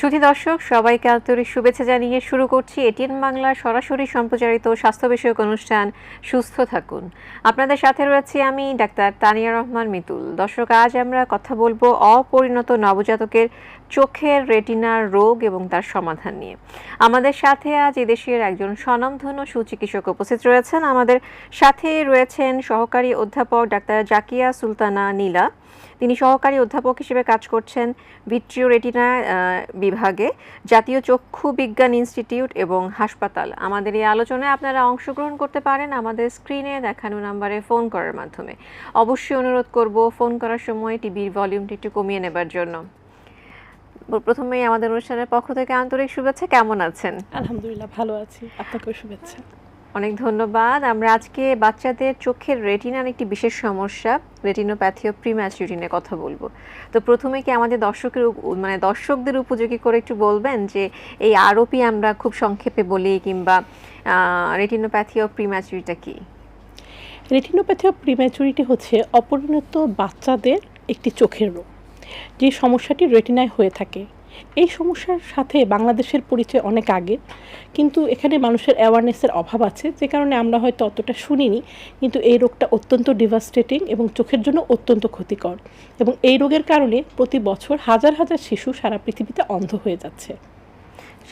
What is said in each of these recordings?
সুধী দর্শক, সবাইকে আন্তরিক শুভেচ্ছা জানিয়ে শুরু করছি এটিএন বাংলার সরাসরি সম্প্রচারিত স্বাস্থ্য বিষয়ক অনুষ্ঠান সুস্থ থাকুন। আপনাদের সাথে রয়েছে আমি ডাক্তার তানিয়া রহমান মিতুল। দর্শক, আজ আমরা কথা বলব অপরিণত নবজাতকের চোখের রেটিনার রোগ এবং তার সমাধান নিয়ে। আমাদের সাথে আজ এদেশের একজন স্বনামধন্য সুচিকিৎসক উপস্থিত রয়েছেন। আমাদের সাথে রয়েছেন সহকারী অধ্যাপক ডাক্তার জাকিয়া সুলতানা নীলা। তিনি সহকারী অধ্যাপক হিসেবে কাজ করছেন ভিট্রিও রেটিনা বিভাগে, জাতীয় চক্ষু বিজ্ঞান ইনস্টিটিউট এবং হাসপাতাল। আমাদের এই আলোচনায় আপনারা অংশগ্রহণ করতে পারেন আমাদের স্ক্রিনে দেখানো নাম্বারে ফোন করার মাধ্যমে। অবশ্যই অনুরোধ করব ফোন করার সময় টিভির ভলিউমটি একটু কমিয়ে নেবার জন্য। প্রথমেই আমাদের অনুষ্ঠানের পক্ষ থেকে আন্তরিক শুভেচ্ছা। কেমন আছেন? আলহামদুলিল্লাহ, ভালো আছি। আপনাকেও শুভেচ্ছা। অনেক ধন্যবাদ। আমরা আজকে বাচ্চাদের চোখের রেটিনার একটি বিশেষ সমস্যা রেটিনোপ্যাথি ও প্রিম্যাচুরিটি নিয়ে কথা বলব। তো প্রথমে কি আমাদের দর্শকের মানে দর্শকদের উপযোগী করে একটু বলবেন যে এই আরোপি আমরা খুব সংক্ষেপে বলি কিংবা রেটিনোপ্যাথি ও প্রিম্যাচুরিটা কি? রেটিনোপ্যাথি অফ প্রিম্যাচুরিটি হচ্ছে অপরিণত বাচ্চাদের একটি চোখের রোগ। যে সমস্যাটি রেটিনায় হয়ে থাকে এই সমস্যার সাথে বাংলাদেশের পরিচয় অনেক আগে, কিন্তু এখানে মানুষের অ্যাওয়ারনেসের অভাব আছে, যে কারণে আমরা হয়তো অতটা শুনিনি, কিন্তু এই রোগটা অত্যন্ত ডিভাস্টেটিং এবং চোখের জন্য অত্যন্ত ক্ষতিকর। এবং এই রোগের কারণে প্রতি বছর হাজার হাজার শিশু সারা পৃথিবীতে অন্ধ হয়ে যাচ্ছে।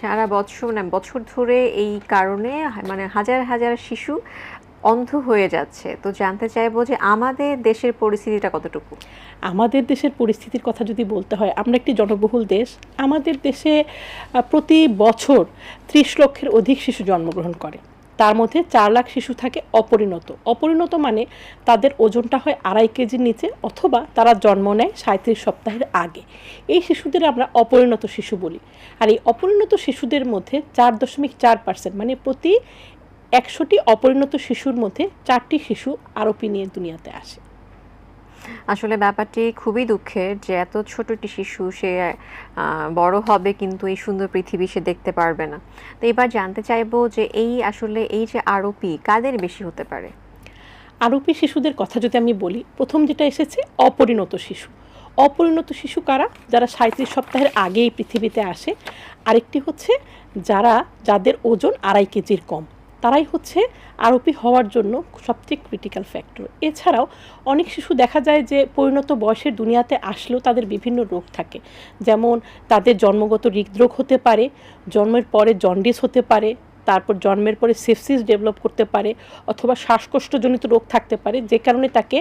সারা বছর না, বছর ধরে এই কারণে মানে হাজার হাজার শিশু অন্ধ হয়ে যাচ্ছে। তো জানতে চাইব যে আমাদের দেশের পরিস্থিতিটা কতটুকু? আমাদের দেশের পরিস্থিতির কথা যদি বলতে হয়, আমরা একটি জনবহুল দেশ। আমাদের দেশে প্রতি বছর ত্রিশ লক্ষের অধিক শিশু জন্মগ্রহণ করে। তার মধ্যে চার লাখ শিশু থাকে অপরিণত। অপরিণত মানে তাদের ওজনটা হয় আড়াই কেজির নিচে অথবা তারা জন্ম নেয় সাঁত্রিশ সপ্তাহের আগে। এই শিশুদের আমরা অপরিণত শিশু বলি। আর এই অপরিণত শিশুদের মধ্যে চার দশমিক চার পার্সেন্ট মানে প্রতি একশোটি অপরিণত শিশুর মধ্যে চারটি শিশু আরোপি নিয়ে দুনিয়াতে আসে। আসলে ব্যাপারটি খুবই দুঃখের যে এত ছোট একটি শিশু সে বড় হবে কিন্তু এই সুন্দর পৃথিবী সে দেখতে পারবে না। তো এবার জানতে চাইব যে এই আসলে এই যে আরোপি কাদের বেশি হতে পারে? আরোপি শিশুদের কথা যদি আমি বলি প্রথম যেটা এসেছে অপরিণত শিশু। অপরিণত শিশু কারা? যারা সাঁত্রিশ সপ্তাহের আগে এই পৃথিবীতে আসে। আরেকটি হচ্ছে যারা যাদের ওজন আড়াই কেজির কম। তারাই হচ্ছে আরোপি হওয়ার জন্য সবচেয়ে ক্রিটিক্যাল ফ্যাক্টর এছাড়াও অনেক শিশু দেখা যায় যে পরিণত বয়সের দুনিয়াতে আসলেও তাদের বিভিন্ন রোগ থাকে। যেমন তাদের জন্মগত হৃদরোগ হতে পারে, জন্মের পরে জন্ডিস হতে পারে তারপর জন্মের পরে সেপসিস ডেভেলপ করতে পারে অথবা শ্বাসকষ্টজনিত রোগ থাকতে পারে, যে কারণে তাকে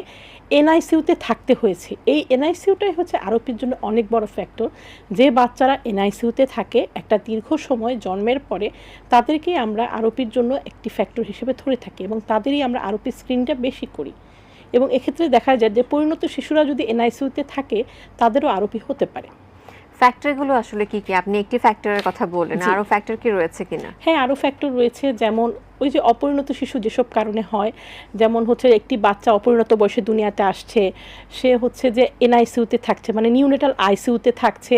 এনআইসিউতে থাকতে হয়েছে। এই এনআইসিউটাই হচ্ছে আরোপির জন্য অনেক বড় ফ্যাক্টর যে বাচ্চারা এনআইসিউতে থাকে, একটা দীর্ঘ সময় জন্মের পরে তাদেরকেই আমরা আরোপির জন্য একটি ফ্যাক্টর হিসেবে ধরে থাকি এবং তাদেরই আমরা আরোপির স্ক্রিনটা বেশি করি। এবং এক্ষেত্রে দেখা যায় যে পরিণত শিশুরা যদি এনআইসিউতে থাকে, তাদেরও আরোপি হতে পারে। ফ্যাক্টরগুলো আসলে কি কি? আপনি একটি ফ্যাক্টরের কথা বললেন। আরও ফ্যাক্টর কি রয়েছে কিনা? হ্যাঁ আরও ফ্যাক্টর রয়েছে। যেমন ওই যে অপরিণত শিশু যেসব কারণে হয়, যেমন হচ্ছে একটি বাচ্চা অপরিণত বয়সে দুনিয়াতে আসছে, সে হচ্ছে যে এনআইসিউতে থাকছে মানে নিউনেটাল আইসিউতে থাকছে,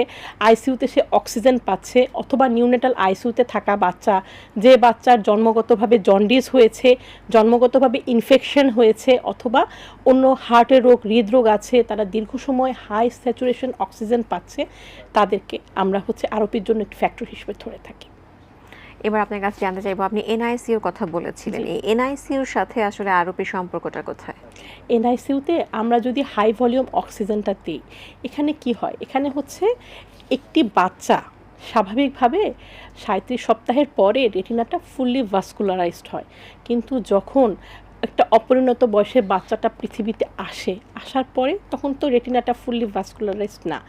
আইসিউতে সে অক্সিজেন পাচ্ছে, অথবা নিউনেটাল আইসিউতে থাকা বাচ্চা, যে বাচ্চার জন্মগতভাবে জন্ডিস হয়েছে, জন্মগতভাবে ইনফেকশন হয়েছে, অথবা অন্য হার্টের রোগ, হৃদরোগ আছে, তারা দীর্ঘ সময় হাই স্যাচুরেশন অক্সিজেন পাচ্ছে, তাদেরকে আমরা হচ্ছে আরোপির জন্য একটি ফ্যাক্টর হিসেবে ধরে থাকি। এবার আপনার কাছে জানতে চাইব আপনি এনআইসিউর কথা বলেছিলেন। এই এনআইসিউর সাথে আসলে আরোপি সম্পর্কটা কোথায়? এনআইসিউতে আমরা যদি হাই ভলিউম অক্সিজেনটা দিই এখানে কি হয়? এখানে হচ্ছে একটি বাচ্চা স্বাভাবিকভাবে সাঁত্রিশ সপ্তাহের পরে রেটিনাটা ফুললি ভাস্কুলারাইজড হয়। কিন্তু যখন একটা অপরিণত বয়সের বাচ্চাটা পৃথিবীতে আসে, আসার পরে তখন তো রেটিনাটা ফুললি ভাস্কুলারাইজড না।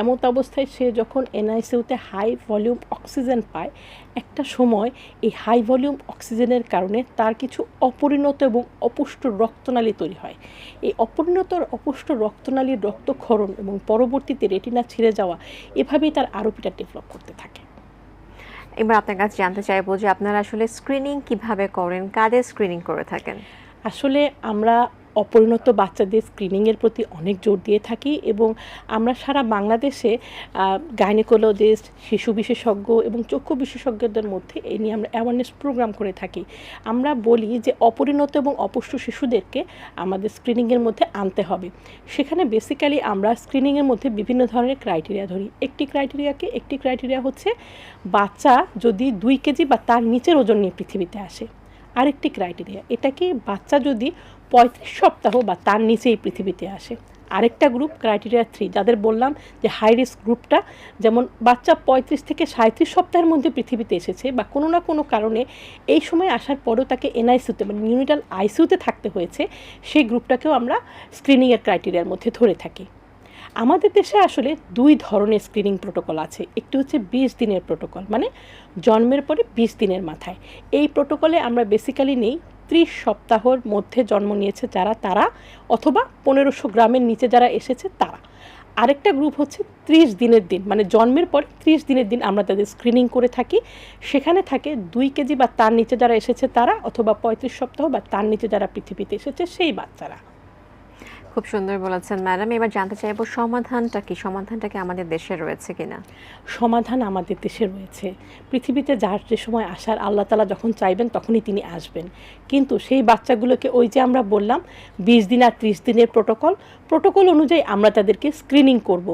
এমন অবস্থায় সে যখন এনআইসিউতে হাই ভলিউম অক্সিজেন পায়, একটা সময় এই হাই ভলিউম অক্সিজেনের কারণে তার কিছু অপরিণত এবং অপুষ্ট রক্তনালী তৈরি হয়। এই অপরিণত অপুষ্ট রক্তনালীর রক্তক্ষরণ এবং পরবর্তীতে রেটিনা ছিঁড়ে যাওয়া, এভাবেই তার আরোপিটা ডেভেলপ করতে থাকে। এবার আপনার কাছে জানতে চাইব যে আপনারা আসলে স্ক্রিনিং কীভাবে করেন, কাদের স্ক্রিনিং করে থাকেন? আসলে আমরা অপরিণত বাচ্চাদের স্ক্রিনিংয়ের প্রতি অনেক জোর দিয়ে থাকি এবং আমরা সারা বাংলাদেশে গাইনিকোলজিস্ট শিশু বিশেষজ্ঞ এবং চক্ষু বিশেষজ্ঞদের মধ্যে এই নিয়ে আমরা অ্যাওয়ারনেস প্রোগ্রাম করে থাকি। আমরা বলি যে অপরিণত এবং অপুষ্ট শিশুদেরকে আমাদের স্ক্রিনিংয়ের মধ্যে আনতে হবে। সেখানে বেসিক্যালি আমরা স্ক্রিনিংয়ের মধ্যে বিভিন্ন ধরনের ক্রাইটেরিয়া ধরি। একটি ক্রাইটেরিয়াকে একটি ক্রাইটেরিয়া হচ্ছে বাচ্চা যদি দুই কেজি বা তার নিচের ওজন নিয়ে পৃথিবীতে আসে। আরেকটি ক্রাইটেরিয়া এটা কি বাচ্চা যদি পঁয়ত্রিশ সপ্তাহ বা তার নিচেই পৃথিবীতে আসে। আরেকটা গ্রুপ ক্রাইটেরিয়া থ্রি যাদের বললাম যে হাই রিস্ক গ্রুপটা যেমন বাচ্চা পঁয়ত্রিশ থেকে সাঁত্রিশ সপ্তাহের মধ্যে পৃথিবীতে এসেছে বা কোনো না কোনো কারণে এই সময় আসার পরেও তাকে এনআইসিউতে মানে নিউনিটাল আইসিউতে থাকতে হয়েছে, সেই গ্রুপটাকেও আমরা স্ক্রিনিংয়ের ক্রাইটেরিয়ার মধ্যে ধরে থাকি। আমাদের দেশে আসলে দুই ধরনের স্ক্রিনিং প্রোটোকল আছে। একটি হচ্ছে বিশ দিনের প্রোটোকল মানে জন্মের পরে বিশ দিনের মাথায়। এই প্রোটোকলে আমরা বেসিক্যালি নেই, ত্রিশ সপ্তাহর মধ্যে জন্ম নিয়েছে যারা তারা, অথবা পনেরোশো গ্রামের নিচে যারা এসেছে তারা। আরেকটা গ্রুপ হচ্ছে ত্রিশ দিনের দিন মানে জন্মের পর ত্রিশ দিনের দিন আমরা তাদের স্ক্রিনিং করে থাকি। সেখানে থাকে দুই কেজি বা তার নিচে যারা এসেছে তারা, অথবা পঁয়ত্রিশ সপ্তাহ বা তার নিচে যারা পৃথিবীতে এসেছে সেই বাচ্চারা। খুব সুন্দর বলেছেন ম্যাডাম। এবার জানতে চাইব সমাধানটা কি? সমাধানটা কি আমাদের দেশে রয়েছে কিনা? সমাধান আমাদের দেশে রয়েছে। পৃথিবীতে যার যে সময় আসার আল্লাহ তালা যখন চাইবেন তখনই তিনি আসবেন। কিন্তু সেই বাচ্চাগুলোকে ওই যে আমরা বললাম, বিশ দিন আর ত্রিশ দিনের প্রোটোকল প্রোটোকল অনুযায়ী আমরা তাদেরকে স্ক্রিনিং করব।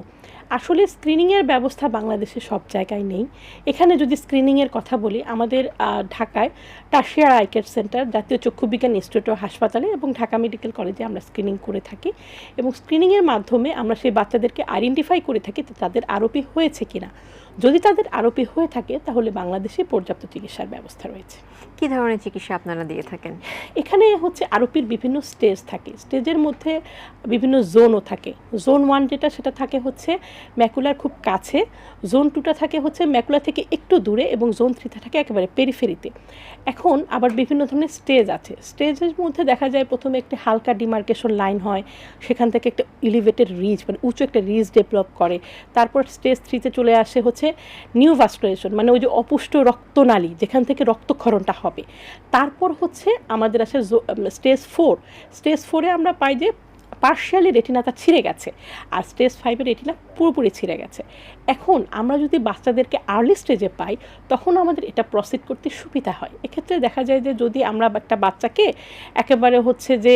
আসলে স্ক্রিনিংয়ের ব্যবস্থা বাংলাদেশে সব জায়গায় নেই। এখানে যদি স্ক্রিনিংয়ের কথা বলি, আমাদের ঢাকায় টাশিয়ার আই কেয়ার সেন্টার জাতীয় চক্ষু বিজ্ঞান ইনস্টিটিউট হাসপাতালে এবং ঢাকা মেডিকেল কলেজে আমরা স্ক্রিনিং করে থাকি। এবং স্ক্রিনিংয়ের মাধ্যমে আমরা সেই বাচ্চাদেরকে আইডেন্টিফাই করে থাকি তাদের আরোপি হয়েছে কিনা। যদি তাদের আরোপি হয়ে থাকে, তাহলে বাংলাদেশে পর্যাপ্ত চিকিৎসার ব্যবস্থা রয়েছে। কি ধরনের চিকিৎসা আপনারা দিয়ে থাকেন? এখানে হচ্ছে আরোপির বিভিন্ন স্টেজ থাকে। স্টেজের মধ্যে বিভিন্ন জোনও থাকে। জোন ওয়ান যেটা, সেটা থাকে হচ্ছে ম্যাকুলার খুব কাছে। জোন টুটা থাকে হচ্ছে ম্যাকুলা থেকে একটু দূরে এবং জোন থ্রিটা থাকে একেবারে পেরিফেরিতে এখন আবার বিভিন্ন ধরনের স্টেজ আছে। স্টেজের মধ্যে দেখা যায় প্রথমে একটি হালকা ডিমার্কেশন লাইন হয়। সেখান থেকে একটা ইলিভেটেড রিজ মানে উঁচু একটা রিজ ডেভেলপ করে। তারপর স্টেজ থ্রিতে চলে আসে হচ্ছে নিউ ভাস্কুলেশন মানে ওই যে অপুষ্ট রক্তনালী, যেখান থেকে রক্তক্ষরণটা হবে। তারপর হচ্ছে আমাদের আসে স্টেজ ফোর স্টেজ ফোরে আমরা পাই যে পার্শিয়ালি রেটিনাটা ছিঁড়ে গেছে আর স্টেজ ফাইভের রেটিনা পুরোপুরি ছিঁড়ে গেছে। এখন আমরা যদি বাচ্চাদেরকে আর্লি স্টেজে পাই, তখন আমাদের এটা প্রসিড করতে সুবিধা হয়। এক্ষেত্রে দেখা যায় যে যদি আমরা একটা বাচ্চাকে একেবারে হচ্ছে যে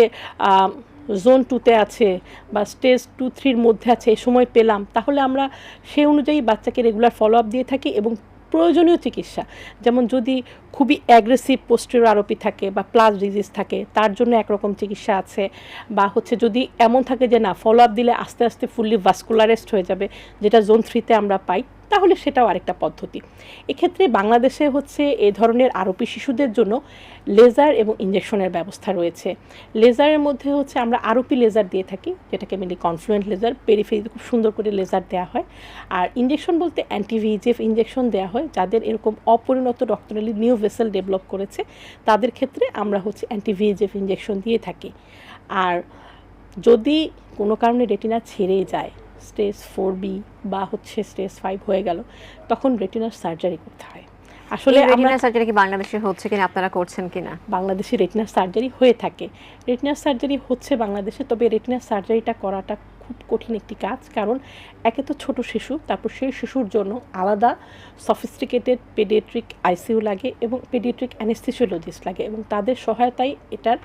জোন টুতে আছে বা স্টেজ টু থ্রির মধ্যে আছে, এই সময় পেলাম, তাহলে আমরা সেই অনুযায়ী বাচ্চাকে রেগুলার ফলো আপ দিয়ে থাকি এবং প্রয়োজনীয় চিকিৎসা। যেমন যদি খুবই অ্যাগ্রেসিভ পোস্টের আরোপি থাকে বা প্লাস ডিজিজ থাকে, তার জন্য একরকম চিকিৎসা আছে। বা হচ্ছে যদি এমন থাকে যে না ফলো আপ দিলে আস্তে আস্তে ফুললি ভাস্কুলারেস্ট হয়ে যাবে, যেটা জোন থ্রিতে আমরা পাই। তাহলে সেটাও আরেকটা পদ্ধতি। এক্ষেত্রে বাংলাদেশে হচ্ছে এ ধরনের আরোপি শিশুদের জন্য লেজার এবং ইঞ্জেকশনের ব্যবস্থা রয়েছে। লেজারের মধ্যে হচ্ছে আমরা আরোপি লেজার দিয়ে থাকি, যেটাকে মেনলি কনফ্লুয়েন্ট লেজার পেরিফেরিতে খুব সুন্দর করে লেজার দেওয়া হয়। আর ইঞ্জেকশন বলতে অ্যান্টিভিজেফ ইঞ্জেকশন দেওয়া হয়, যাদের এরকম অপরিণত রক্তনালী নিউ ভেসেল ডেভেলপ করেছে, তাদের ক্ষেত্রে আমরা হচ্ছে অ্যান্টিভিজেফ ইঞ্জেকশন দিয়ে থাকি। আর যদি কোনো কারণে রেটিনা ছেড়ে যায় স্টেজ ফোর বি বা হচ্ছে স্টেজ ফাইভ হয়ে গেল তখন রেটিনার সার্জারি করতে হয়। আসলে রেটিনা সার্জারি কি বাংলাদেশে হচ্ছে কিনা আপনারা করছেন কিনা? বাংলাদেশে রেটিনার সার্জারি হয়ে থাকে। রেটিনার সার্জারি হচ্ছে বাংলাদেশে তবে রেটিনার সার্জারিটা করাটা খুব কঠিন একটি কাজ কারণ একে তো ছোট শিশু তারপর সেই শিশুর জন্য আলাদা সফিস্টিকেটেড পেডিয়াট্রিক আইসিইউ লাগে এবং পেডিয়াট্রিক অ্যানেস্থিসিওলজিস্ট লাগে এবং তাদের সহায়তায় এটার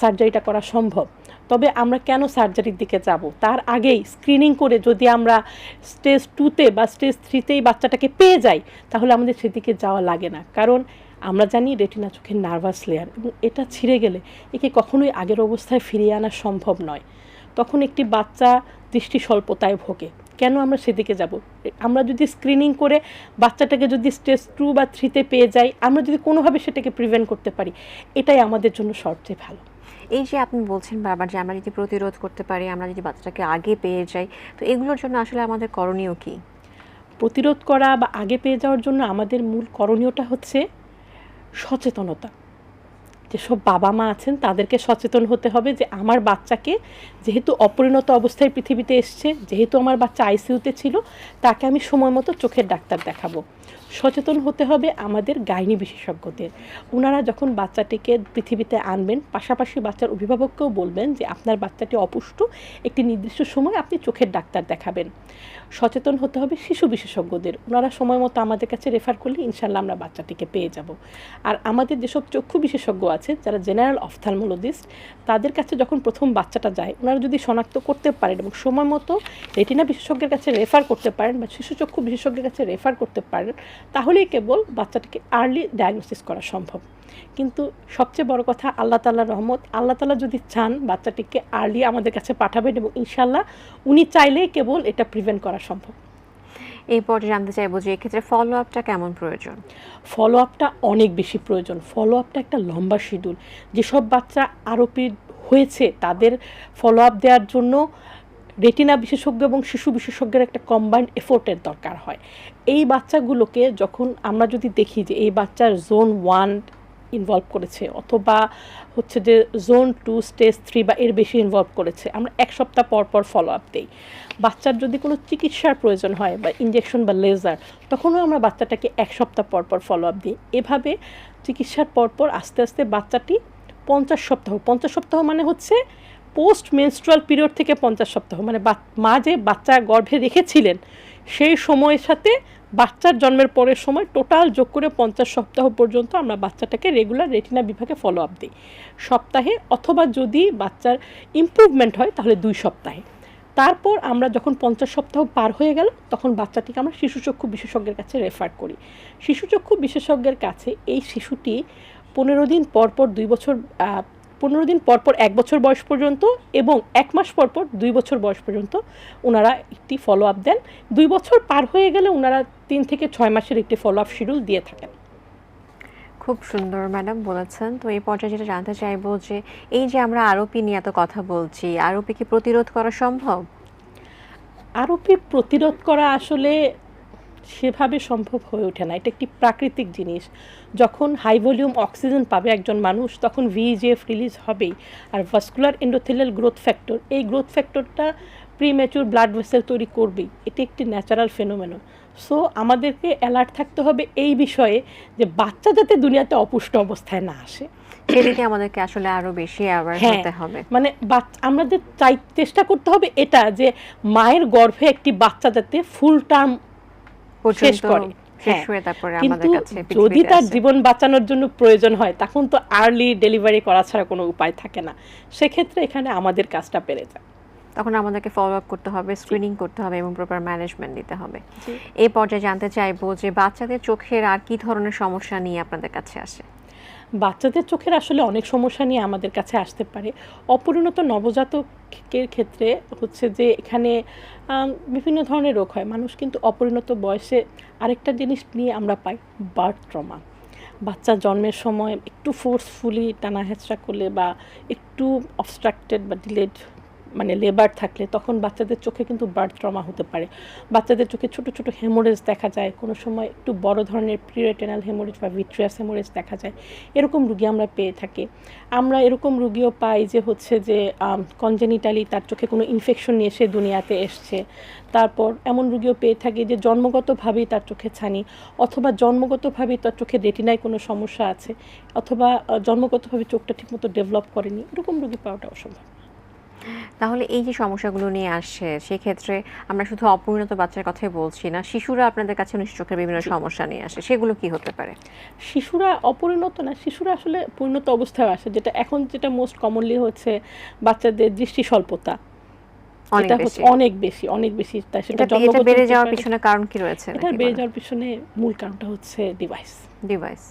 সার্জারিটা করা সম্ভব। তবে আমরা কেন সার্জারির দিকে যাব? তার আগেই স্ক্রিনিং করে যদি আমরা স্টেজ টুতে বা স্টেজ থ্রিতেই বাচ্চাটাকে পেয়ে যাই, তাহলে আমাদের সেদিকে যাওয়া লাগে না। কারণ আমরা জানি রেটিনা চোখের নার্ভাস লেয়ার এবং এটা ছিঁড়ে গেলে একে কখনোই আগের অবস্থায় ফিরিয়ে আনা সম্ভব নয়। তখন একটি বাচ্চা দৃষ্টি স্বল্পতায় ভোগে। কেন আমরা সেদিকে যাব? আমরা যদি স্ক্রিনিং করে বাচ্চাটাকে যদি স্টেজ টু বা থ্রিতে পেয়ে যাই, আমরা যদি কোনোভাবে সেটাকে প্রিভেন্ট করতে পারি, এটাই আমাদের জন্য সবচেয়ে ভালো। এই যে আপনি বলছেন বারবার যে আমরা যদি প্রতিরোধ করতে পারি, আমরা যদি বাচ্চাটাকে আগে পেয়ে যাই, তো এগুলোর জন্য আসলে আমাদের করণীয় কি? প্রতিরোধ করা বা আগে পেয়ে যাওয়ার জন্য আমাদের মূল করণীয়টা হচ্ছে সচেতনতা। যেসব বাবা মা আছেন, তাদেরকে সচেতন হতে হবে যে আমার বাচ্চাকে যেহেতু অপরিণত অবস্থায় পৃথিবীতে এসছে, যেহেতু আমার বাচ্চা আইসিইউতে ছিল, তাকে আমি সময় মতো চোখের ডাক্তার দেখাবো। সচেতন হতে হবে আমাদের গাইনি বিশেষজ্ঞদের। ওনারা যখন বাচ্চাটিকে পৃথিবীতে আনবেন, পাশাপাশি বাচ্চার অভিভাবককেও বলবেন যে আপনার বাচ্চাটি অপুষ্ট, একটি নির্দিষ্ট সময় আপনি চোখের ডাক্তার দেখাবেন। সচেতন হতে হবে শিশু বিশেষজ্ঞদের। ওনারা সময় মতো আমাদের কাছে রেফার করলে ইনশাল্লাহ আমরা বাচ্চাটিকে পেয়ে যাব। আর আমাদের যেসব চক্ষু বিশেষজ্ঞ আছে, যারা জেনারেল অফথালমোলজিস্ট তাদের কাছে যখন প্রথম বাচ্চাটা যায়, ওনারা যদি শনাক্ত করতে পারেন এবং সময় মতো রেটিনা বিশেষজ্ঞের কাছে রেফার করতে পারেন বা শিশু চক্ষু বিশেষজ্ঞের কাছে রেফার করতে পারেন, তাহলেই কেবল বাচ্চাটিকে আর্লি ডায়াগনোসিস করা সম্ভব। কিন্তু সবচেয়ে বড় কথা আল্লাহ তাল্লাহ রহমত। আল্লাহ তালা যদি চান বাচ্চাটিকে আর্লি আমাদের কাছে পাঠাবেন এবং ইনশাল্লাহ উনি চাইলেই কেবল এটা প্রিভেন্ট করা সম্ভব। এই পর্যায়ে জানতে চাইব যে এক্ষেত্রে ফলো আপটা কেমন প্রয়োজন? ফলো আপটা অনেক বেশি প্রয়োজন। ফলো আপটা একটা লম্বা শিডিউল যেসব বাচ্চা আরোপি হয়েছে তাদের ফলো আপ দেওয়ার জন্য রেটিনা বিশেষজ্ঞ এবং শিশু বিশেষজ্ঞের একটা কম্বাইন্ড এফোর্টের দরকার হয়। এই বাচ্চাগুলোকে যখন আমরা যদি দেখি যে এই বাচ্চার জোন ওয়ান ইনভলভ করেছে, অথবা হচ্ছে যে জোন টু স্টেজ থ্রি বা এর বেশি ইনভলভ করেছে। আমরা এক সপ্তাহ পর পর ফলো আপ দিই। বাচ্চার যদি কোনো চিকিৎসার প্রয়োজন হয় বা ইঞ্জেকশন বা লেজার তখনও আমরা বাচ্চাটাকে এক সপ্তাহ পর পর ফলো আপ দিই। এভাবে চিকিৎসার পর পর আস্তে আস্তে বাচ্চাটি পঞ্চাশ সপ্তাহ পঞ্চাশ সপ্তাহ মানে হচ্ছে পোস্ট মেনস্ট্রুয়াল পিরিয়ড থেকে পঞ্চাশ সপ্তাহ। মানে মা যে বাচ্চা গর্ভে রেখেছিলেন, সেই সময়ের সাথে বাচ্চার জন্মের পরের সময় টোটাল যোগ করে পঞ্চাশ সপ্তাহ পর্যন্ত আমরা বাচ্চাটাকে রেগুলার রেটিনা বিভাগে ফলো আপ দিই। সপ্তাহে অথবা যদি বাচ্চার ইমপ্রুভমেন্ট হয়, তাহলে দুই সপ্তাহে। তারপর আমরা যখন পঞ্চাশ সপ্তাহ পার হয়ে গেল, তখন বাচ্চাটিকে আমরা শিশুচক্ষু বিশেষজ্ঞের কাছে রেফার করি। শিশুচক্ষু বিশেষজ্ঞের কাছে এই শিশুটি পনেরো দিন পর পর দুই বছর পনেরো দিন পর পর এক বছর বয়স পর্যন্ত এবং এক মাস পর পর দুই বছর বয়স পর্যন্ত ওনারা একটি ফলো আপ দেন। দুই বছর পার হয়ে গেলে ওনারা তিন থেকে ছয় মাসের একটি ফলো আপ শিডিউল দিয়ে থাকেন। খুব সুন্দর ম্যাডাম বলেছেন। তো এই পর্যায়ে যেটা জানতে চাইব যে এই যে আমরা আরোপি নিয়ে এত কথা বলছি আরোপি কি প্রতিরোধ করা সম্ভব? আরোপি প্রতিরোধ করা আসলে সেভাবে সম্ভব হয়ে ওঠে না। এটা একটি প্রাকৃতিক জিনিস। যখন হাই ভলিউম অক্সিজেন পাবে একজন মানুষ তখন ভিজিএফ রিলিজ হবেই। আর ভাস্কুলার এন্ডোথেলিয়াল গ্রোথ ফ্যাক্টর এই গ্রোথ ফ্যাক্টরটা প্রিম্যাচুর ব্লাড ভেসেল তৈরি করবেই। এটি একটি ন্যাচারাল ফেনোমেনো সো আমাদেরকে অ্যালার্ট থাকতে হবে এই বিষয়ে যে বাচ্চা যাতে দুনিয়াতে অপুষ্ট অবস্থায় না আসে সেদিকে আমাদেরকে আসলে আরও বেশি অ্যাওয়ার। হতে হবে মানে আমাদের চাই চেষ্টা করতে হবে এটা যে মায়ের গর্ভে একটি বাচ্চা যাতে ফুল টার্ম শেষ করে। হ্যাঁ। কিন্তু যদি তার জীবন বাঁচানোর জন্য প্রয়োজন হয় তখন তো আর্লি ডেলিভারি করা ছাড়া কোনো উপায় থাকে না সেক্ষেত্রে এখানে আমাদের কাজটা পেরে যায় তখন আমাদেরকে ফলো আপ করতে হবে স্ক্রিনিং করতে হবে এবং প্রপার ম্যানেজমেন্ট দিতে হবে। এই পর্যায়ে জানতে চাইব যে বাচ্চাদের চোখের আর কি ধরনের সমস্যা নিয়ে আপনাদের কাছে আসে? বাচ্চাদের চোখের আসলে অনেক সমস্যা নিয়ে আমাদের কাছে আসতে পারে। অপরিণত নবজাতকের ক্ষেত্রে হচ্ছে যে এখানে বিভিন্ন ধরনের রোগ হয়। মানুষ কিন্তু অপরিণত বয়সে আরেকটা জিনিস নিয়ে আমরা পাই বার্থ ট্রমা বাচ্চা জন্মের সময় একটু ফোর্সফুলি টানা হেঁচড়া করলে বা একটু অবস্ট্রাক্টেড বা ডিলেড মানে লেবার থাকলে তখন বাচ্চাদের চোখে কিন্তু বার্থ ট্রমা হতে পারে। বাচ্চাদের চোখে ছোট ছোট হেমোরেজ দেখা যায়, কোনো সময় একটু বড় ধরনের প্রিরেটেনাল হেমোরেজ বা ভিট্রিয়াস হেমোরেজ দেখা যায়, এরকম রুগী আমরা পেয়ে থাকি। আমরা এরকম রুগীও পাই যে হচ্ছে যে কনজেনিটালি তার চোখে কোনো ইনফেকশন নিয়ে সে দুনিয়াতে এসছে। তারপর এমন রুগীও পেয়ে থাকি যে জন্মগতভাবেই তার চোখে ছানি, অথবা জন্মগতভাবেই তার চোখে রেটিনায় কোনো সমস্যা আছে, অথবা জন্মগতভাবে চোখটা ঠিকমতো ডেভেলপ করেনি, এরকম রুগী পাওয়াটা অসম্ভব। তাহলে এই যে সমস্যাগুলো নিয়ে আসছে সেক্ষেত্রে আমরা শুধু অপরিণত বাচ্চার কথাই বলছি না শিশুরা আপনাদের কাছে নিশ্চয় চোখের বিভিন্ন সমস্যা নিয়ে আসে সেগুলো কি হতে পারে? শিশুরা অপরিণত না শিশুরা আসলে পরিণত অবস্থায় আসে যেটা এখন যেটা মোস্ট কমনলি হচ্ছে বাচ্চাদের দৃষ্টি স্বল্পতা। অনেক এটা হচ্ছে অনেক বেশি অনেক বেশি তাই সেটা জন্মগত বেড়ে যাওয়ার পিছনে কারণ কি রয়েছে এটা বেড়ে যাওয়ার পিছনে মূল কারণটা হচ্ছে ডিভাইস ডিভাইস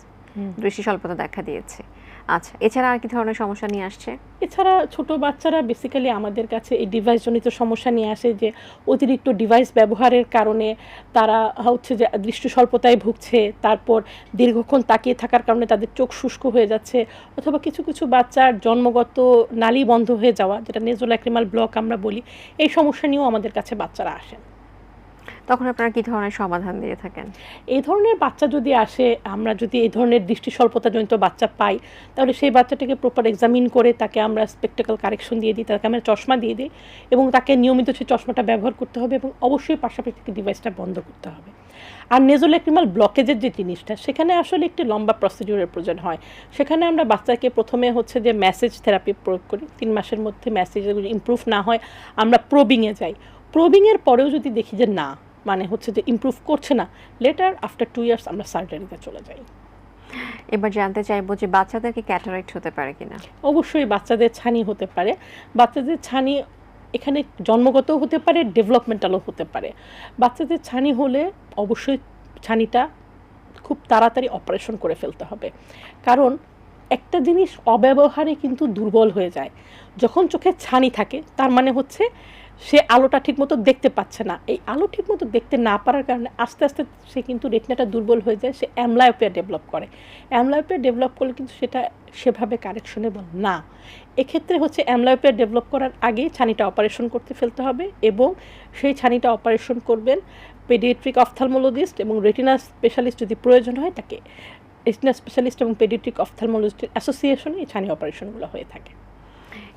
দৃষ্টি স্বল্পতা দেখা দিয়েছে। আচ্ছা এছাড়া আর কি ধরনের সমস্যা নিয়ে আসছে? এছাড়া ছোট বাচ্চারা বেসিক্যালি আমাদের কাছে এই ডিভাইস জনিত সমস্যা নিয়ে আসে যে, অতিরিক্ত ডিভাইস ব্যবহারের কারণে তারা হচ্ছে যে দৃষ্টি স্বল্পতায় ভুগছে, তারপর দীর্ঘক্ষণ তাকিয়ে থাকার কারণে তাদের চোখ শুষ্ক হয়ে যাচ্ছে, অথবা কিছু কিছু বাচ্চার জন্মগত নালী বন্ধ হয়ে যাওয়া, যেটা নেজোল্যাক্রিমাল ব্লক আমরা বলি, এই সমস্যা নিয়েও আমাদের কাছে বাচ্চারা আসেন। তখন আপনারা কি ধরনের সমাধান দিয়ে থাকেন? এই ধরনের বাচ্চা যদি আসে, আমরা যদি এই ধরনের দৃষ্টি স্বল্পতাজনিত বাচ্চা পাই, তাহলে সেই বাচ্চাটাকে প্রপার এক্সামিন করে তাকে আমরা স্পেকটাকাল কারেকশন দিয়ে দিই, তাকে আমরা চশমা দিয়ে দিই এবং তাকে নিয়মিত সেই চশমাটা ব্যবহার করতে হবে এবং অবশ্যই পাশাপাশি থেকে ডিভাইসটা বন্ধ করতে হবে। আর নেজোলেক্রিমাল ব্লকেজের যে জিনিসটা, সেখানে আসলে একটি লম্বা প্রসিডিউরের প্রয়োজন হয়। সেখানে আমরা বাচ্চাকে প্রথমে হচ্ছে যে মেসেজ থেরাপি প্রয়োগ করি। তিন মাসের মধ্যে মেসেজ ইমপ্রুভ না হয়, আমরা প্রবিংয়ে যাই। প্রবিংয়ের পরেও যদি দেখি যে না মানে হচ্ছে যে ইমপ্রুভ করছে না লেটার আফটার টু ইয়ার্স আমরা সার্জারিতে চলে যাই। এবার জানতে চাইব যে বাচ্চাদেরকে ক্যাটারাইট হতে পারে কিনা? অবশ্যই বাচ্চাদের ছানি হতে পারে। বাচ্চাদের ছানি এখানে জন্মগত হতে পারে ডেভেলপমেন্টালও হতে পারে। বাচ্চাদের ছানি হলে অবশ্যই ছানিটা খুব তাড়াতাড়ি অপারেশন করে ফেলতে হবে। কারণ একটা জিনিস অব্যবহারে কিন্তু দুর্বল হয়ে যায়। যখন চোখে ছানি থাকে তার মানে হচ্ছে সে আলোটা ঠিকমতো দেখতে পাচ্ছে না। এই আলো ঠিকমতো দেখতে না পারার কারণে আস্তে আস্তে সে কিন্তু রেটিনাটা দুর্বল হয়ে যায়, সে অ্যামলায়োপিয়া ডেভেলপ করে। অ্যামলায়োপিয়া ডেভেলপ করলে কিন্তু সেটা সেভাবে কারেকশনেবল না। এক্ষেত্রে হচ্ছে অ্যামলায়োপিয়া ডেভেলপ করার আগেই ছানিটা অপারেশন করতে ফেলতে হবে এবং সেই ছানিটা অপারেশন করবেন পেডিয়েট্রিক অফথালমোলজিস্ট এবং রেটিনা স্পেশালিস্ট যদি প্রয়োজন হয় তাকে। রেটিনা স্পেশালিস্ট এবং পেডিয়াট্রিক অফথালমোলজিস্টের অ্যাসোসিয়েশনে এই ছানি অপারেশনগুলো হয়ে থাকে।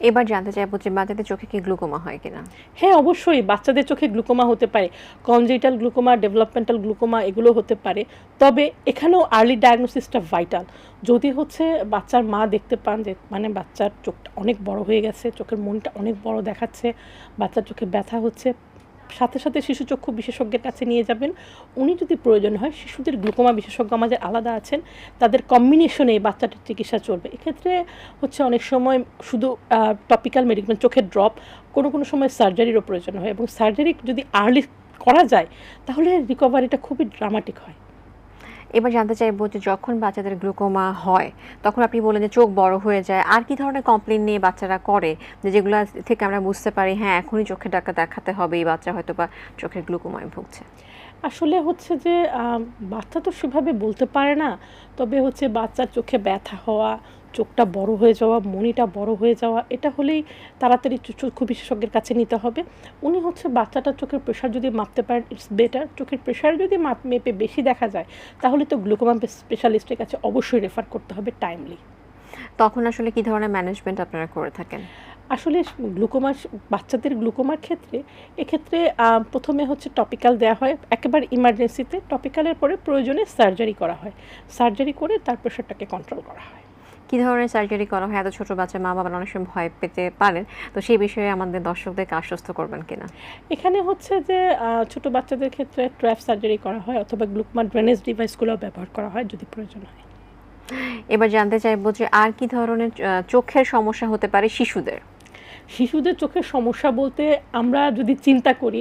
এবার জানতে চাইব যে বাচ্চাদের চোখে কি গ্লুকোমা হয় কিনা। হ্যাঁ অবশ্যই বাচ্চাদের চোখে গ্লুকোমা হতে পারে। কনজেটাল গ্লুকোমা, ডেভেলপমেন্টাল গ্লুকোমা এগুলো হতে পারে। তবে এখানেও আর্লি ডায়াগনোসিসটা ভাইটাল যদি হচ্ছে বাচ্চার মা দেখতে পান যে মানে বাচ্চার চোখটা অনেক বড় হয়ে গেছে, চোখের মনটা অনেক বড় দেখাচ্ছে, বাচ্চার চোখে ব্যথা হচ্ছে সাথে সাথে শিশু চক্ষু বিশেষজ্ঞের কাছে নিয়ে যাবেন। উনি যদি প্রয়োজন হয়, শিশুদের গ্লুকোমা বিশেষজ্ঞ আমাদের আলাদা আছেন, তাদের কম্বিনেশনে বাচ্চাটির চিকিৎসা চলবে। এক্ষেত্রে হচ্ছে অনেক সময় শুধু টপিক্যাল মেডিকেল চোখের ড্রপ কোনো কোনো সময় সার্জারিরও প্রয়োজন হয় এবং সার্জারি যদি আর্লি করা যায়, তাহলে রিকভারিটা খুবই ড্রামাটিক হয়। এবার জানতে চাইব যে যখন বাচ্চাদের গ্লুকোমা হয়, তখন আপনি বলেন যে চোখ বড় হয়ে যায়। আর কি ধরনের কমপ্লেন নিয়ে বাচ্চারা করে যে যেগুলো থেকে আমরা বুঝতে পারি হ্যাঁ এখনই চোখের ডাক্তার দেখাতে হবে, এই বাচ্চা হয়তো বা চোখের গ্লুকোমায় ভুগছে? আসলে হচ্ছে যে বাচ্চা তো সেভাবে বলতে পারে না, তবে হচ্ছে বাচ্চার চোখে ব্যথা হওয়া চোখটা বড় হয়ে যাওয়া মনিটা বড় হয়ে যাওয়া এটা হলেই তাড়াতাড়ি চক্ষু বিশেষজ্ঞের কাছে নিতে হবে। উনি হচ্ছে বাচ্চাটার চোখের প্রেশার যদি মাপতে পারেন ইটস বেটার চোখের প্রেশার যদি মাপ মেপে বেশি দেখা যায় তাহলে তো গ্লুকোমা স্পেশালিস্টের কাছে অবশ্যই রেফার করতে হবে টাইমলি তখন আসলে কি ধরনের ম্যানেজমেন্ট আপনারা করে থাকেন? আসলে গ্লুকোমার বাচ্চাদের গ্লুকোমার ক্ষেত্রে এক্ষেত্রে প্রথমে হচ্ছে টপিক্যাল দেওয়া হয় একেবারে ইমার্জেন্সিতে টপিক্যালের পরে প্রয়োজনে সার্জারি করা হয়। সার্জারি করে তার প্রেশারটাকে কন্ট্রোল করা হয়। কি ধরনের সার্জারি করা হয়? এত ছোট বাচ্চা মা বাবা অনেক সময় ভয় পেতে পারেন। তো সেই বিষয়ে আমাদের দর্শকদেরকে আশ্বস্ত করবেন কিনা? এখানে হচ্ছে যে ছোট বাচ্চাদের ক্ষেত্রে ট্র্যাপ সার্জারি করা হয় অথবা গ্লুকোমা ড্রেনেজ ডিভাইসগুলো ব্যবহার করা হয় যদি প্রয়োজন হয়। এবার জানতে চাইব যে আর কি ধরনের চোখের সমস্যা হতে পারে শিশুদের? শিশুদের চোখের সমস্যা বলতে আমরা যদি চিন্তা করি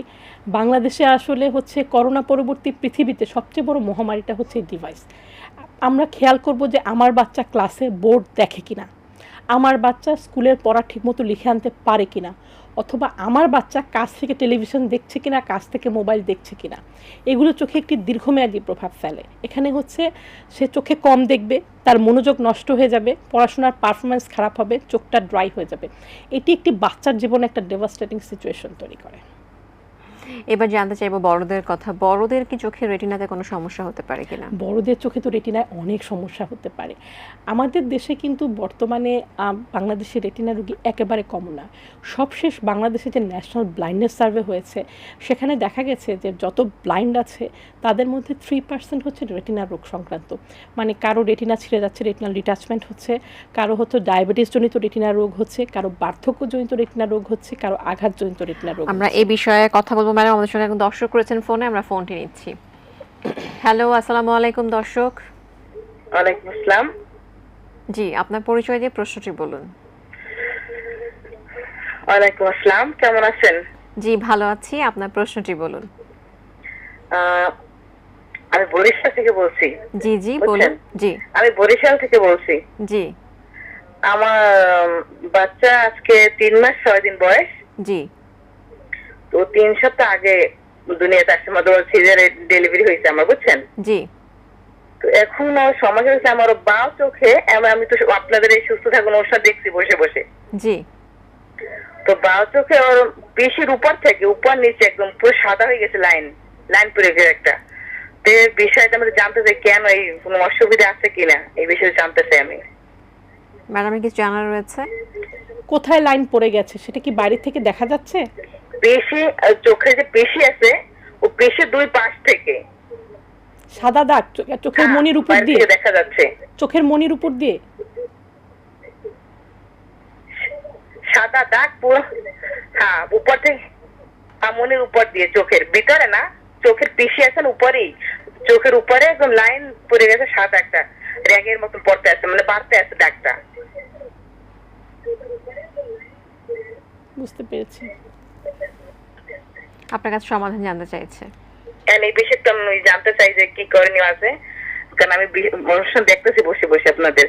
বাংলাদেশে আসলে হচ্ছে করোনা পরবর্তী পৃথিবীতে সবচেয়ে বড় মহামারীটা হচ্ছে ডিভাইস আমরা খেয়াল করব যে আমার বাচ্চা ক্লাসে বোর্ড দেখে কিনা। আমার বাচ্চা স্কুলের পড়া ঠিকমতো লিখে আনতে পারে কিনা? অথবা আমার বাচ্চা কাছ থেকে টেলিভিশন দেখছে কিনা কাছ থেকে মোবাইল দেখছে কিনা? এগুলো চোখে একটি দীর্ঘমেয়াদী প্রভাব ফেলে। এখানে হচ্ছে, সে চোখে কম দেখবে, তার মনোযোগ নষ্ট হয়ে যাবে, পড়াশোনার পারফরমেন্স খারাপ হবে, চোখটা ড্রাই হয়ে যাবে। এটি একটি বাচ্চার জীবনে একটা ডেভাস্টেটিং সিচুয়েশন তৈরি করে। এবার জানতে চাইব বড়দের কথা। বড়দের কি চোখের রেটিনাতে কোনো সমস্যা হতে পারে কিনা? বড়দের চোখে তো রেটিনায় অনেক সমস্যা হতে পারে। আমাদের দেশে কিন্তু বর্তমানে আম, বাংলাদেশে রেটিনা রোগী একেবারে কম না। সবশেষ বাংলাদেশে যে ন্যাশনাল ব্লাইন্ডনেস সার্ভে হয়েছে সেখানে দেখা গেছে যে যত ব্লাইন্ড আছে তাদের মধ্যে থ্রি পার্সেন্ট হচ্ছে রেটিনা রোগ সংক্রান্ত। মানে কারও রেটিনা ছিঁড়ে যাচ্ছে রেটিনাল ডিটাচমেন্ট হচ্ছে। কারও হয়তো ডায়াবেটিস জনিত রেটিনা রোগ হচ্ছে কারও বার্ধক্যজনিত রেটিনা রোগ হচ্ছে কারও আঘাতজনিত রেটিনা রোগ আমরা এই বিষয়ে কথা বলব ম্যাডাম আমাদের সঙ্গে একজন দর্শক করেছেন ফোনে আমরা ফোনটি নিচ্ছি। হ্যালো আসসালামু আলাইকুম দর্শক। ওয়ালাইকুম আসসালাম। জি আপনার পরিচয় দিয়ে প্রশ্নটি বলুন। ওয়ালাইকুম আসসালাম কেমন আছেন? জি ভালো আছি আপনার প্রশ্নটি বলুন। আমি বরিশাল থেকে বলছি। জি জি বলুন জি। আমি বরিশাল থেকে বলছি। জি। আমার বাচ্চা আজকে তিন মাস ছয় দিন বয়স। জি। তো তিন সপ্তাহ আগে দুনিয়াতে আসছে আমাদের সিজারে ডেলিভারি হয়েছে আমার বুঝছেন? জি। তো এখন সমস্যা হচ্ছে আমার বাঁ চোখে আমি আমি তো আপনাদের এই সুস্থ থাকুন অনুষ্ঠান দেখছি বসে বসে। জি। তো বাঁ চোখে ওর পেশির উপর থেকে উপর নিচে একদম পুরো সাদা হয়ে গেছে লাইন লাইন পড়ে গেছে একটা। তো এই বিষয়টা আমি জানতে চাই কেন এই কোনো অসুবিধা আছে কিনা? এই বিষয়ে জানতে চাই আমি। ম্যাডামের কিছু জানার রয়েছে? কোথায় লাইন পড়ে গেছে? সেটা কি বাইরে থেকে দেখা যাচ্ছে? পেশি চোখে যে পেশি আছে ও পেশি দুই পাশ থেকে। সাদা দাগ চোখের হ্যাঁ, মনির উপর দিয়ে? দেখা যাচ্ছে। চোখের মনির উপর দিয়ে? সাদা দাগ পুরো হ্যাঁ উপর থেকে আমনের উপর দিয়ে চোখের। ভিতরে না চোখের পিসি আছে না উপরেই? চোখের উপরে একদম লাইন পড়ে গেছে সাদা একটা র্যাগের মতন পড়তে আছে মানে বাড়তে আছে দাগটা। বুঝতে পেরেছি। আপনার কাছে সমাধান জানতে চাইছে। বিষয়টা আমি জানতে চাই যে কি করণীয় আছে। কারণ আমি অনুষ্ঠান দেখতেছি বসে বসে আপনাদের।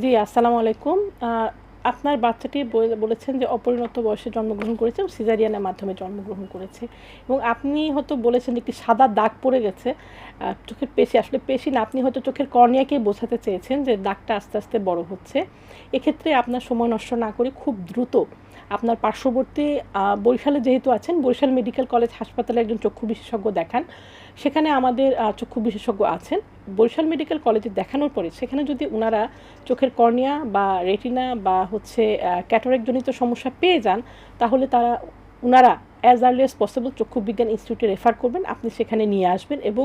জি আসসালামু আলাইকুম। আহ, আপনার বাচ্চাটি বলেছেন যে অপরিণত বয়সে জন্মগ্রহণ করেছে এবং সিজারিয়ানের মাধ্যমে জন্মগ্রহণ করেছে। এবং আপনি হয়তো বলেছেন যে একটি সাদা দাগ পড়ে গেছে। আহ, চোখের পেশি আসলে পেশি না আপনি হয়তো চোখের কর্নিয়াকেই বোঝাতে চেয়েছেন যে দাগটা আস্তে আস্তে বড় হচ্ছে। এক্ষেত্রে আপনার সময় নষ্ট না করে খুব দ্রুত আপনার পার্শ্ববর্তী বরিশালে যেহেতু আছেন, বরিশাল মেডিকেল কলেজ হাসপাতালে একজন চক্ষু বিশেষজ্ঞ দেখান। সেখানে আমাদের চক্ষু বিশেষজ্ঞ আছেন। বরিশাল মেডিকেল কলেজে দেখানোর পরে সেখানে যদি ওনারা চোখের কর্নিয়া বা রেটিনা বা হচ্ছে ক্যাটারেকজনিত সমস্যা পেয়ে যান, তাহলে তারা ওনারা অ্যাজ আর্লি অ্যাজ পসিবল চক্ষু বিজ্ঞান ইনস্টিটিউটে রেফার করবেন। আপনি সেখানে নিয়ে আসবেন এবং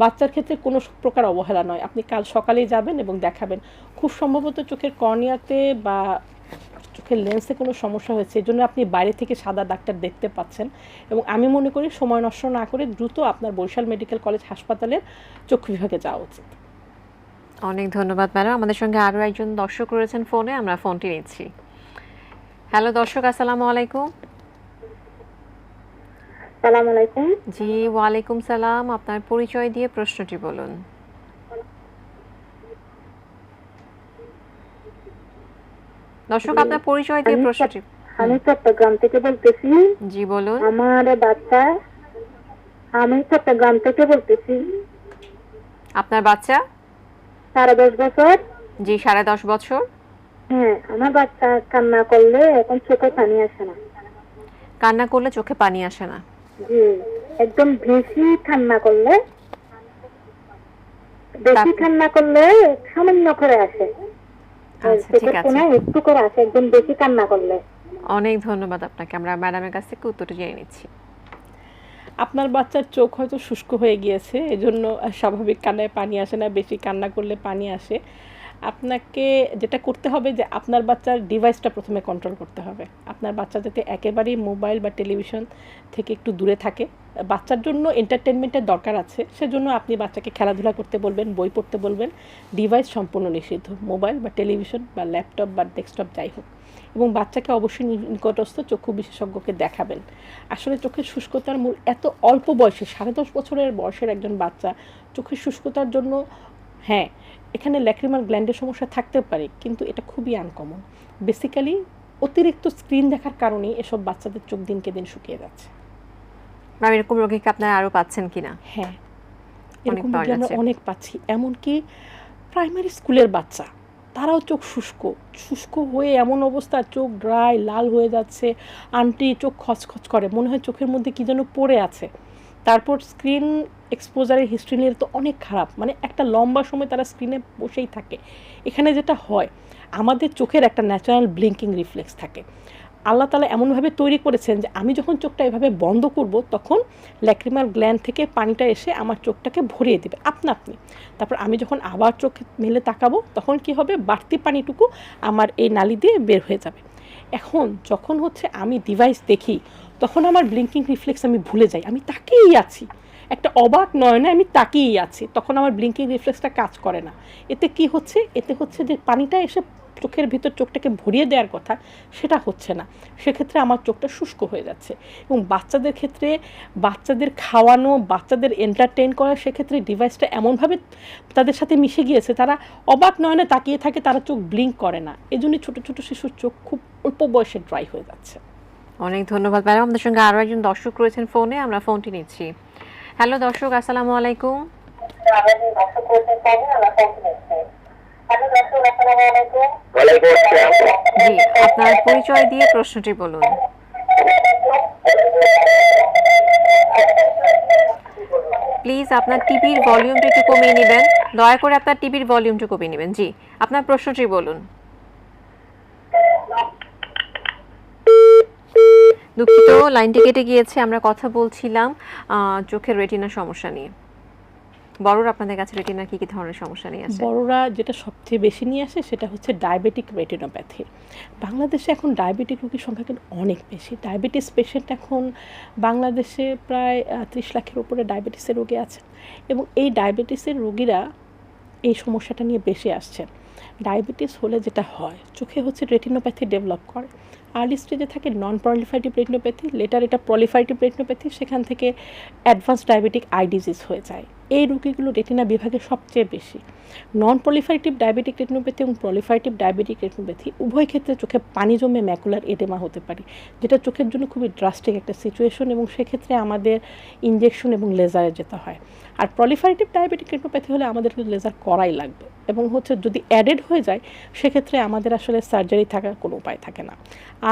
বাচ্চার ক্ষেত্রে কোনো প্রকার অবহেলা নয়। আপনি কাল সকালেই যাবেন এবং দেখাবেন। খুব সম্ভবত চোখের কর্নিয়াতে বা চোখের লেন্সে কোনো সমস্যা হয়েছে এই জন্য আপনি বাইরে থেকে সাদা ডাক্তার দেখতে পাচ্ছেন এবং আমি মনে করি সময় নষ্ট না করে দ্রুত আপনার বরিশাল মেডিকেল কলেজ হাসপাতালের চক্ষু বিভাগে যাওয়া উচিত। অনেক ধন্যবাদ ম্যাডাম। আমাদের সঙ্গে আরও একজন দর্শক রয়েছেন ফোনে আমরা ফোনটি নিচ্ছি। হ্যালো দর্শক আসসালামু আলাইকুম। সালাম আলাইকুম। জি ওয়ালাইকুম সালাম। আপনার পরিচয় দিয়ে প্রশ্নটি বলুন। দর্শক আপনার পরিচয় দিয়ে প্রশ্নটি। আমি চট্টগ্রাম থেকে বলতেছি। জি বলুন। আমার বাচ্চা আমি চট্টগ্রাম থেকে বলতেছি। আপনার বাচ্চা? সাড়ে দশ বছর। জি সাড়ে দশ বছর। হ্যাঁ আমার বাচ্চা কান্না করলে এখন চোখে পানি আসে না। কান্না করলে চোখে পানি আসে না। জি একদম বেশি ঠান্ডা করলে বেশি? ঠান্ডা করলে সামান্য করে আসে। আচ্ছা ঠিক চোখের আছে। কোনায় একটু করে আসে একদম বেশি কান্না করলে। অনেক ধন্যবাদ আপনাকে আমরা ম্যাডামের কাছ থেকে উত্তরটি জেনে নিচ্ছি। আপনার বাচ্চার চোখ হয়তো শুষ্ক হয়ে গিয়েছে এজন্য স্বাভাবিক কান্নায় পানি আসে না বেশি কান্না করলে পানি আসে। আপনাকে যেটা করতে হবে যে আপনার বাচ্চার ডিভাইসটা প্রথমে কন্ট্রোল করতে হবে। আপনার বাচ্চা যাতে একেবারেই মোবাইল বা টেলিভিশন থেকে একটু দূরে থাকে। বাচ্চার জন্য এন্টারটেনমেন্টের দরকার আছে, সেজন্য আপনি বাচ্চাকে খেলাধুলা করতে বলবেন, বই পড়তে বলবেন। ডিভাইস সম্পূর্ণ নিষিদ্ধ মোবাইল বা টেলিভিশন বা ল্যাপটপ বা ডেস্কটপ যাই হোক। এবং বাচ্চাকে অবশ্যই নিকটস্থ চক্ষু বিশেষজ্ঞকে দেখাবেন। আসলে চোখের শুষ্কতার মূল, এত অল্প বয়সে, সাড়ে দশ বছরের বয়সের একজন বাচ্চা চোখের শুষ্কতার জন্য হ্যাঁ এখানে ল্যাক্রিমাল গ্ল্যান্ডের সমস্যা থাকতে পারে কিন্তু এটা খুবই আনকমন বেসিক্যালি অতিরিক্ত স্ক্রিন দেখার কারণে এসব বাচ্চাদের চোখ দিনকে দিন শুকিয়ে যাচ্ছে। ম্যাম এরকম রোগীকে আপনারা আরও পাচ্ছেন কিনা? হ্যাঁ অনেক এরকম রোগী আমরা অনেক পাচ্ছি। এমনকি প্রাইমারি স্কুলের বাচ্চা তারাও চোখ শুষ্ক। শুষ্ক হয়ে এমন অবস্থা চোখ ড্রাই লাল হয়ে যাচ্ছে আন্টি চোখ খচখচ করে। মনে হয় চোখের মধ্যে কি যেন পড়ে আছে। তারপর স্ক্রিন এক্সপোজারের হিস্ট্রি নিয়ে তো অনেক খারাপ। মানে একটা লম্বা সময় তারা স্ক্রিনে বসেই থাকে। এখানে যেটা হয়, আমাদের চোখের একটা ন্যাচারাল ব্লিঙ্কিং রিফ্লেক্স থাকে। আল্লাহ তালা এমনভাবে তৈরি করেছেন যে, আমি যখন চোখটা এভাবে বন্ধ করব, তখন ল্যাক্রিমার গ্ল্যান্ড থেকে পানিটা এসে আমার চোখটাকে ভরিয়ে দেবে। আপনা আপনি। তারপর আমি যখন আবার চোখ মেলে তাকাবো, তখন কি হবে? বাড়তি পানিটুকু আমার এই নালি দিয়ে বের হয়ে যাবে। এখন যখন হচ্ছে আমি ডিভাইস দেখি তখন আমার ব্লিঙ্কিং রিফ্লেক্স আমি ভুলে যাই। আমি তাকেই আছি। একটা অবাক নয়নে আমি তাকিয়েই আছি। তখন আমার ব্লিঙ্কিং রিফ্লেক্সটা কাজ করে না। এতে কি হচ্ছে? এতে হচ্ছে যে পানিটা এসে চোখের ভিতর চোখটাকে ভরিয়ে দেওয়ার কথা, সেটা হচ্ছে না। সেক্ষেত্রে আমার চোখটা শুষ্ক হয়ে যাচ্ছে। এবং বাচ্চাদের ক্ষেত্রে বাচ্চাদের খাওয়ানো, বাচ্চাদের এন্টারটেইন করা, সেক্ষেত্রে ডিভাইসটা এমনভাবে তাদের সাথে মিশে গিয়েছে, তারা অবাক নয়নে তাকিয়ে থাকে, তারা চোখ ব্লিঙ্ক করে না। এই জন্যই ছোটো ছোটো শিশুর চোখ খুব অল্প বয়সে ড্রাই হয়ে যাচ্ছে। অনেক ধন্যবাদ ম্যাডাম। আমাদের সঙ্গে আরও একজন দর্শক রয়েছেন ফোনে, আমরা ফোনটি নিচ্ছি। হ্যালো দর্শক, আসসালামু আলাইকুম। জি, আপনার পরিচয় দিয়ে প্রশ্নটি বলুন। প্লিজ, আপনার টিভির ভলিউমটা একটু কমিয়ে নেবেন। দয়া করে আপনার টিভির ভলিউমটা কমিয়ে নেবেন। জি, আপনার প্রশ্নটি বলুন। দুঃখিত লাইনটি কেটে গিয়েছে, আমরা কথা বলছিলাম চোখের রেটিনার সমস্যা নিয়ে। বড়র আপনাদের কাছে রেটিনা কি কি ধরনের সমস্যা নিয়ে আসে বড়রা যেটা সবচেয়ে বেশি নিয়ে আসে সেটা হচ্ছে ডায়াবেটিক রেটিনোপ্যাথি। বাংলাদেশে এখন ডায়াবেটিক রোগীর সংখ্যা কিন্তু অনেক বেশি। ডায়াবেটিস পেশেন্ট এখন বাংলাদেশে প্রায় ত্রিশ লাখের উপরে ডায়াবেটিসের রোগী আছে। এবং এই ডায়াবেটিসের রোগীরা এই সমস্যাটা নিয়ে বেশি আসছেন ডায়াবেটিস হলে যেটা হয়, চোখে হচ্ছে রেটিনোপ্যাথি ডেভেলপ করে। আর্লি স্টেজে থাকে নন প্রলিফাইটিভ রেটিনোপ্যাথি লেটার এটা প্রলিফাইটিভ রেটিনোপ্যাথি সেখান থেকে অ্যাডভান্স ডায়াবেটিক আই ডিজিজ হয়ে যায়। এই রোগীগুলো রেটিনা বিভাগে সবচেয়ে বেশি। নন প্রলিফাইটিভ ডায়াবেটিক রেটিনোপ্যাথি এবং প্রলিফাইটিভ ডায়াবেটিক রেটিনোপ্যাথি উভয় ক্ষেত্রে চোখে পানি জমে ম্যাকুলার এডেমা হতে পারে, যেটা চোখের জন্য খুবই ড্রাস্টিক একটা সিচুয়েশন এবং সেক্ষেত্রে আমাদের ইঞ্জেকশন এবং লেজারে যেতে হয়। আর প্রলিফারেটিভ ডায়াবেটিক রেটিনোপ্যাথি হলে আমাদের কিন্তু লেজার করাই লাগবে এবং হচ্ছে যদি অ্যাডেড হয়ে যায়, সেক্ষেত্রে আমাদের আসলে সার্জারি থাকার কোনো উপায় থাকে না।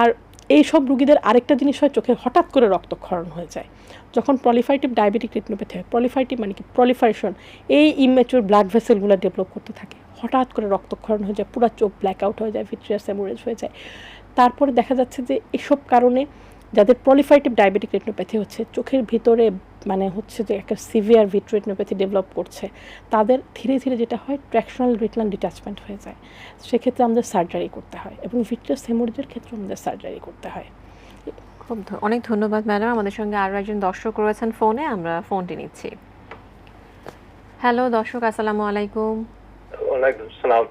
আর এই সব রুগীদের আরেকটা জিনিস হয়, চোখে হঠাৎ করে রক্তক্ষরণ হয়ে যায়। যখন প্রলিফাইটিভ ডায়াবেটিক রেটিনোপ্যাথি হয় প্রলিফাইটিভ মানে কি? প্রলিফারেশন এই ইমেচুর ব্লাড ভেসেলগুলো ডেভেলপ করতে থাকে। হঠাৎ করে রক্তক্ষরণ হয়ে যায়, পুরো চোখ ব্ল্যাক আউট হয়ে যায় ভিট্রিয়াস অ্যামোরেজ হয়ে যায়। তারপরে দেখা যাচ্ছে যে এসব কারণে যাদের প্রলিফাইটিভ ডায়াবেটিক রেটিনোপ্যাথি হচ্ছে চোখের ভিতরে মানে হচ্ছে যে একটা সিভিয়ার ভিট্রেটিনোপ্যাথি ডেভেলপ করছে তাদের ধীরে ধীরে যেটা হয় ট্র্যাকশনাল রেটিনাল ডিটাচমেন্ট হয়ে যায়। সেক্ষেত্রে আমাদের সার্জারি করতে হয় এবং ভিট্রিয়াস হেমোরেজের ক্ষেত্রে আমাদের সার্জারি করতে হয়। খুব ধ- অনেক ধন্যবাদ ম্যাডাম। আমাদের সঙ্গে আরও একজন দর্শক রয়েছেন ফোনে আমরা ফোনটি নিচ্ছি। হ্যালো দর্শক আসসালামু আলাইকুম। ওয়ালাইকুম সালাম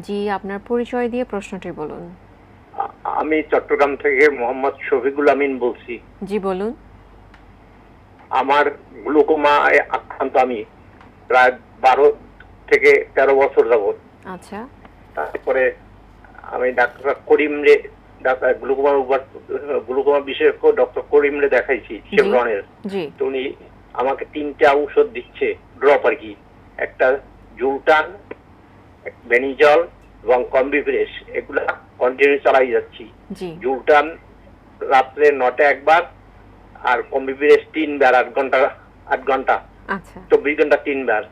জি আপনার পরিচয় দিয়ে প্রশ্নটি বলুন। আমি চট্টগ্রাম থেকে মোহাম্মদ শফিকুল আমিন বলছি। জি বলুন। আমার গ্লুকোমায় আক্রান্ত আমি প্রায় বারো থেকে তেরো বছর যাবত। আচ্ছা। তারপরে আমি ডাক্তার করিম রে ডাক্তার গ্লুকোমার গ্লুকোমা বিশেষজ্ঞ ডক্টর করিম রে দেখাইছি শেভরনের তো উনি আমাকে তিনটা ঔষধ দিচ্ছে ড্রপ আর কি। একটা জুলটান বেনিজল এবং কম্বিপ্রেস এগুলা কন্টিনিউ চালাই যাচ্ছি। জি। জুলটান রাত্রে নটা একবার আর কম্বিপ্রেস তিনবার আট ঘণ্টা আট ঘণ্টা। আচ্ছা। চব্বিশ ঘণ্টা তিনবার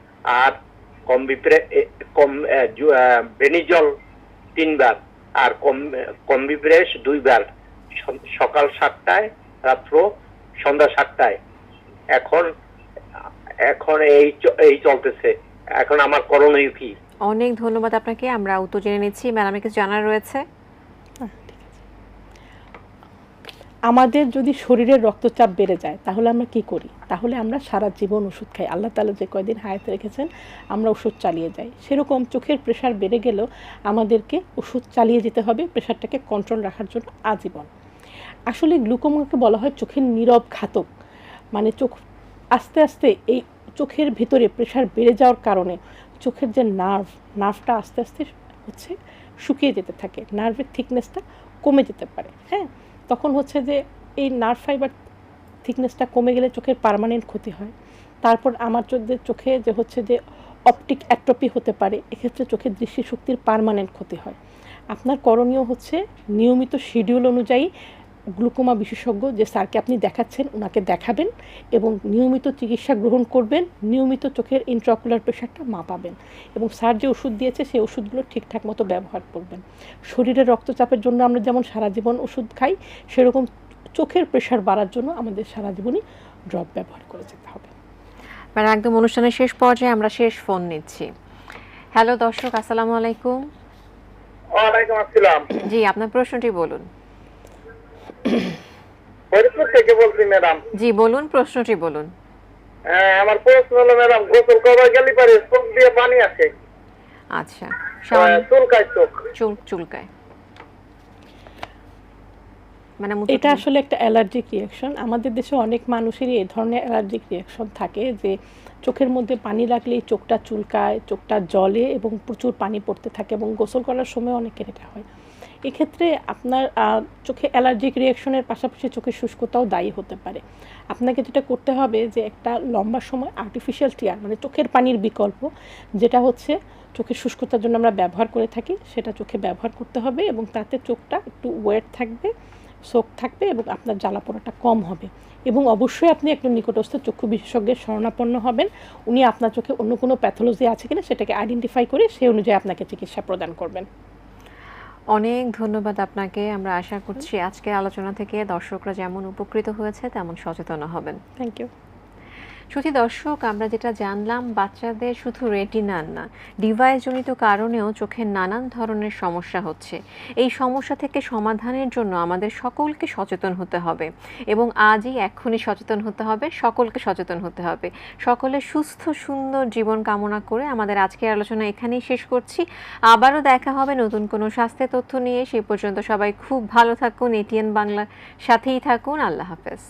আর কম্বিপ্রে কম বেনিজল তিনবার আর কম কম্বিপ্রেস দুইবার সকাল সাতটায় রাত্র সন্ধ্যা সাতটায়। এখন এখন এই এই চলতেছে। এখন আমার করণীয় কি? অনেক ধন্যবাদ আপনাকে, আমরা উত্তর জেনে নিচ্ছি, ম্যাডামের কিছু জানার রয়েছে। আমাদের যদি শরীরের রক্তচাপ বেড়ে যায়, তাহলে আমরা কি করি? তাহলে আমরা সারা জীবন ওষুধ খাই। আল্লাহ তালা যে কয়দিন হায়াতে রেখেছেন, আমরা ওষুধ চালিয়ে যাই। সেরকম চোখের প্রেশার বেড়ে গেলেও আমাদেরকে ওষুধ চালিয়ে যেতে হবে প্রেশারটাকে কন্ট্রোল রাখার জন্য আজীবন। আসলে গ্লুকোমাকে বলা হয় চোখের নীরব ঘাতক। মানে চোখ, আস্তে আস্তে এই চোখের ভিতরে প্রেশার বেড়ে যাওয়ার কারণে চোখের যে নার্ভ, নার্ভটা আস্তে আস্তে হচ্ছে শুকিয়ে যেতে থাকে। নার্ভের থিকনেসটা কমে যেতে পারে হ্যাঁ? তখন হচ্ছে যে এই নার্ভ ফাইবার থিকনেসটা কমে গেলে চোখের পার্মানেন্ট ক্ষতি হয়। তারপর আমার চোখে চোখে যে হচ্ছে যে অপটিক অ্যাট্রপি হতে পারে, এক্ষেত্রে চোখের দৃষ্টিশক্তির পার্মানেন্ট ক্ষতি হয়। আপনার করণীয় হচ্ছে নিয়মিত শিডিউল অনুযায়ী গ্লুকোমা বিশেষজ্ঞ যে স্যারকে আপনি দেখাচ্ছেন ওনাকে দেখাবেন এবং নিয়মিত চিকিৎসা গ্রহণ করবেন নিয়মিত চোখের ইন্ট্রাকুলার প্রেশারটা মাপাবেন এবং স্যার যে ওষুধ দিয়েছে সেই ওষুধগুলো ঠিকঠাক মতো ব্যবহার করবেন। শরীরের রক্তচাপের জন্য আমরা যেমন সারা জীবন ওষুধ খাই সেরকম চোখের প্রেশার বাড়ার জন্য আমাদের সারা জীবনই ড্রপ ব্যবহার করে যেতে হবে। মানে একদম অনুষ্ঠানের শেষ পর্যায়ে আমরা শেষ ফোন নিচ্ছি। হ্যালো দর্শক আসসালামু আলাইকুম। ওয়ালাইকুম আসসালাম। জি আপনার প্রশ্নটি বলুন। ফরিদপুর থেকে বলছি ম্যাডাম। জি বলুন প্রশ্নটি বলুন। হ্যাঁ, আমার প্রশ্ন হলো ম্যাডাম গোসল করার গেলে পারে চোখ দিয়ে পানি আসে? আচ্ছা চুলকায় চোখ। চুল চুলকায়। মানে এটা আসলে একটা অ্যালার্জিক রিয়াকশন। আমাদের দেশে অনেক মানুষেরই এই ধরনের অ্যালার্জিক রিয়াকশন থাকে যে চোখের মধ্যে পানি লাগলেই চোখটা চুলকায় চোখটা জলে এবং প্রচুর পানি পড়তে থাকে এবং গোসল করার সময় অনেকের এটা হয়। এক্ষেত্রে আপনার চোখে অ্যালার্জিক রিয়াকশনের পাশাপাশি চোখের শুষ্কতাও দায়ী হতে পারে। আপনাকে যেটা করতে হবে যে, একটা লম্বা সময় আর্টিফিশিয়াল টিয়ার মানে চোখের পানির বিকল্প, যেটা হচ্ছে চোখের শুষ্কতার জন্য আমরা ব্যবহার করে থাকি, সেটা চোখে ব্যবহার করতে হবে এবং তাতে চোখটা একটু ওয়েট থাকবে শোক থাকবে এবং আপনার জ্বালা পোড়াটা কম হবে। এবং অবশ্যই আপনি একজন নিকটস্থ চক্ষু বিশেষজ্ঞের শরণাপন্ন হবেন। উনি আপনার চোখে অন্য কোনো প্যাথোলজি আছে কিনা সেটাকে আইডেন্টিফাই করে সেই অনুযায়ী আপনাকে চিকিৎসা প্রদান করবেন। অনেক ধন্যবাদ আপনাকে। আমরা আশা করছি আজকের আলোচনা থেকে দর্শকরা যেমন উপকৃত হয়েছে, তেমন সচেতন হবেন। থ্যাংক ইউ শুধু দর্শক, আমরা যেটা জানলাম, বাচ্চাদের শুধু রেটিনার না, ডিভাইসজনিত কারণেও চোখের নানান ধরনের সমস্যা হচ্ছে। এই সমস্যা থেকে সমাধানের জন্য আমাদের সকলকে সচেতন হতে হবে এবং আজই এক্ষুনি সচেতন হতে হবে, সকলকে সচেতন হতে হবে। সকলের সুস্থ, সুন্দর জীবন কামনা করে আমাদের আজকের আলোচনা এখানেই শেষ করছি। আবারও দেখা হবে নতুন কোনো স্বাস্থ্যের তথ্য নিয়ে। সেই পর্যন্ত সবাই খুব ভালো থাকুন, এটিএন বাংলার সাথেই থাকুন। আল্লাহ হাফেজ।